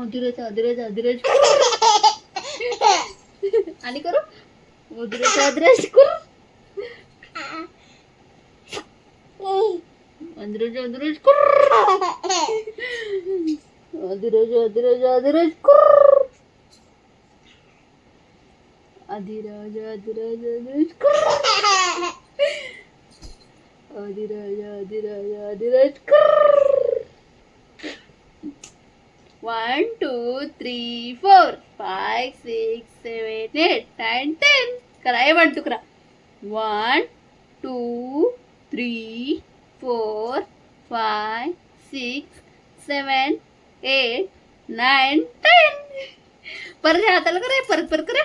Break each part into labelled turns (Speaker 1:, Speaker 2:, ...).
Speaker 1: अधिराज अधिराज अधिराज आणि करू? अधिराज अधिराज करू? अधिराज अधिराज करू? अधिराज अधिराज अधिराज करू? अधिराज अधिराज अधिराज करू? अधिराज अधिराज अधिराज करू? One two three four five six seven eight nine ten करा हे वन टू करा one two three four five six seven eight nine ten ह्या हाताला करा परत परत करा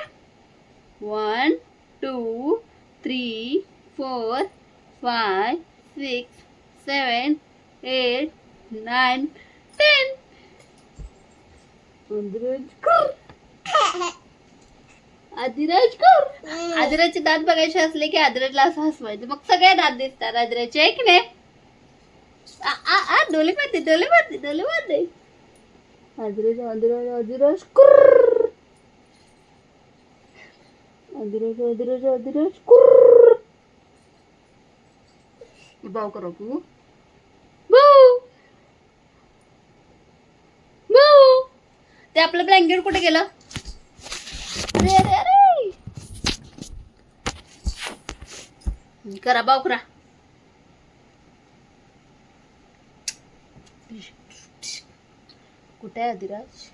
Speaker 1: one two three four five six seven eight nine ten Adhiraj कर. आदिराजचे दात बघायचे असले की आदिराजला असं हसवायचं. मग सगळे दात दिसतात आदिराजचे आहे की नाही? आ आ आ डोले मारते डोले मारते डोले मारते. आदिराज आदिराज आदिराज कर. आदिराज आदिराज आदिराज कर. भाऊ करो तू भाऊ भाऊ ते आपलं ब्लँकेट कुठे गेलं अरे अरे अरे करा बावकरा कुठे आहे अधिराज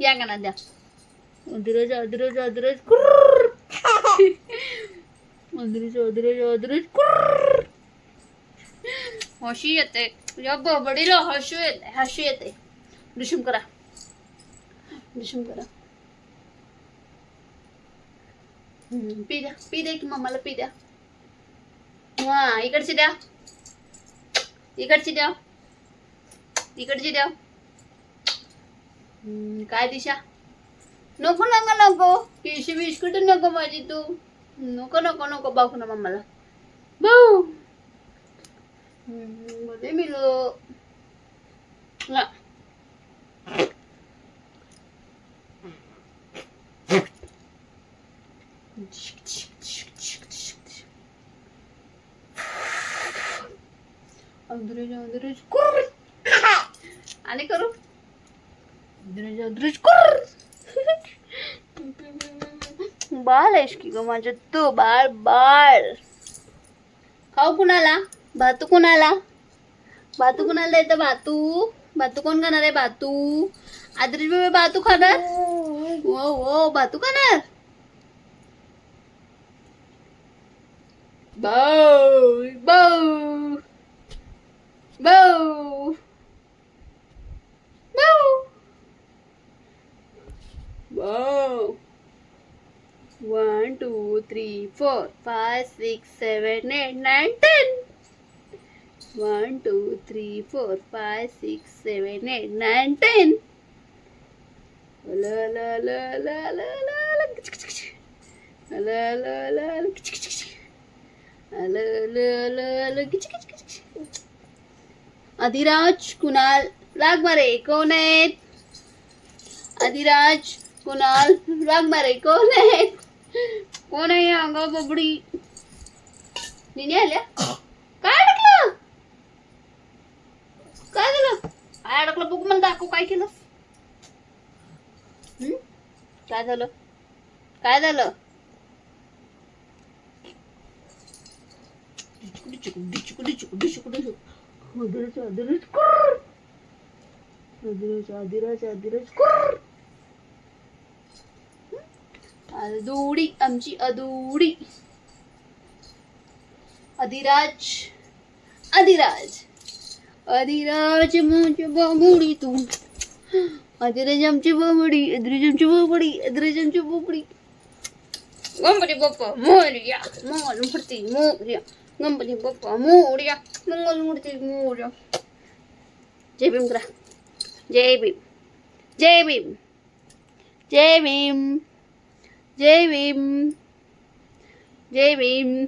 Speaker 1: या अधिराज द्या कर या का ना द्या अधिराज अधिराज अधिराज कुर्र अधिराज अधिराज अधिराज कुर्र हशी येते. या बडीला हसू येते हसू येते. दुशम करा. दुशम करा. हम्म, पी द्या पी द्या की मम्माला पी द्या. हा इकडची द्या. इकडची द्या. इकडची द्या. हम्म, काय दिशा? नको नको नको पिशी बिस्कुट नको माझी तू नको नको नको बाकू ना मम्माला भाऊ हम्म, बोले मिलो ला. अंदरेज अंदरेज कुर्र. आणि करू अंदरेज अंदरेज कुर्र. बाळ आहेस की ग माझ्या? तू बाळ बाळ. खाऊ कुणाला? भातू कुणाला? भातू कुणाला द्यायचं भातू? भातू कोण खाणार आहे भातू? आदरीश बेबी भातू खाणार? हो हो भातू खाणार. भाऊ. Three four five six seven eight nine ten one two three four five six seven eight nine ten Adhiraj Kunal लाग मारे कोण आहे अधिराज कुणाल लाग मारे कोण आहे कोण आहे अंगा बबडी? निने आल्या? काय अडकलं? काय झालं? काय अडकलं? बघ मला दाखव काय केलं. हं? काय झालं? काय झालं? अधिराज अधिराज कुर्र. अधिराज अधुडी आमची अदुडी. अधिराज अधिराज. अधिराज म्हणजे बाबुडी तू. अधिराज आमची बाबडी अधिराज आमची बाबडी अधिराज आमची बोबडी. गणपती बाप्पा मोर्या. मंगल मूर्ती मोर्या. गणपती बाप्पा मोर्या. मंगल मूर्ती मोर्या. जय भीम करा जय भीम. जय भीम. जय भीम. जय भीम जय भीम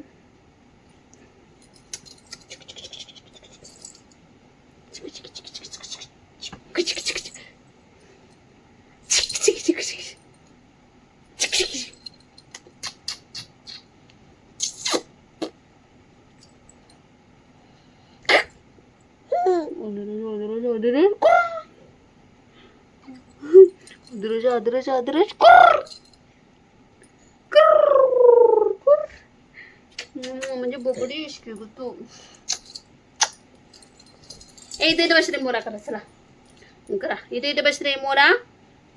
Speaker 1: अद्रज म्हणजे बोबडी इश्की गो तू. ए इथे इथे बसरे मोरा करा चला. करा. इथे इथे बस रे मोरा.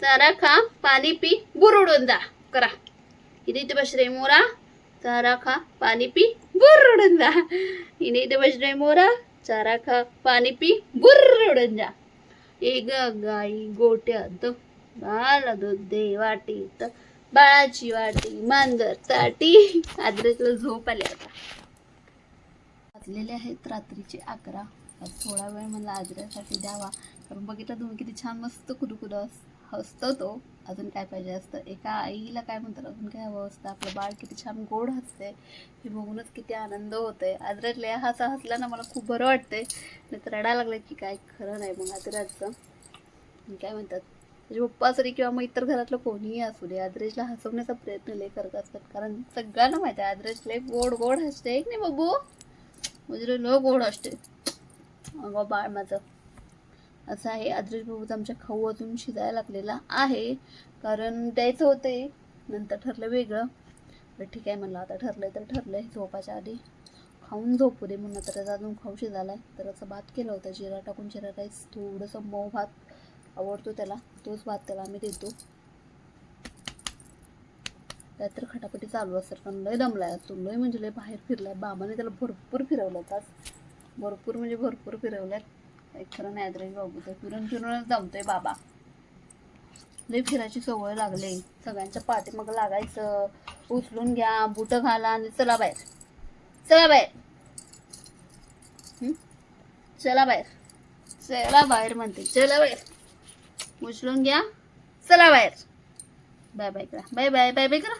Speaker 1: चारा खा पाणी पी बुरडून जा. करा. इथे इथे बस रे मोरा. चारा खा पाणी पी बुरडून जा. इथे इथे बस रे मोरा. चारा खा पाणी पी बुरडून जा. ए गाई गोट्यात बाळाला दूध दे वाटीत. बाळाची वाटी मांजर ताटी. आद्रेतला झोप आले आता. वाजलेले आहेत रात्रीचे अकरा. थोडा वेळ मला आजऱ्यासाठी द्यावा. कारण बघितलं तुम्ही किती छान मस्त कुदुकुद हसतो तो अजून काय पाहिजे असतं? एका आईला काय म्हणतात? अजून काय हवं असतं? आपलं बाळ किती छान गोड हसते हे बघूनच किती आनंद होतोय. आजरातले हसा हसला ना मला खूप बरं वाटतंय. नाही तर रडायला लागलं की काय? खरं नाही मग आजराचं काय म्हणतात? म्हणजे पप्पा असू दे किंवा मग इतर घरातलं कोणीही असू दे आद्रेशला हसवण्याचा प्रयत्न लय करत असतात कारण सगळ्यांना माहिती आहे आद्रेश लय गोड गोड हसते एक नाही बाबू? म्हणजे लय गोड असते अगं बाळ माझं. असं आहे आद्रेश बाबूचा आमच्या खाऊ अजून शिजायला लागलेला आहे. कारण द्यायचं होते नंतर ठरलं वेगळं. बरं ठीक आहे म्हणलं आता ठरलंय तर ठरलंय झोपाच्या आधी खाऊन झोपू दे म्हणून तर त्याचा अजून खाऊ शिजायला तर असं भात केलं होतं जिरा टाकून जिरा राईस थोडंसं मऊ भात. आवडतो त्याला. तोच भात त्याला आम्ही देतो. त्यात तर खटापटी चालू असतात पण लय दमलाय तो. लय म्हणजे लय बाहेर फिरलाय. बाबाने त्याला भरपूर फिरवलं आज. भरपूर म्हणजे भरपूर फिरवल्यात एक खरं नाही बाबू तर फिरून फिरूनच जमतोय बाबा. लय फिरायची सवय लागली. सगळ्यांच्या पाठीमागं लागायचं. उचलून घ्या बुट घाला आणि चला बाहेर. चला बाहेर. चला बाहेर. चला बाहेर म्हणते. चला बाहेर. उचलून घ्या. चला बाहेर. बाय बाय करा. बाय बाय बाय बाय करा.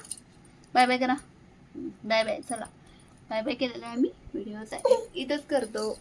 Speaker 1: बाय बाय करा. बाय बाय चला. बाय बाय केलेला आहे मी. व्हिडिओ इथंच करतो.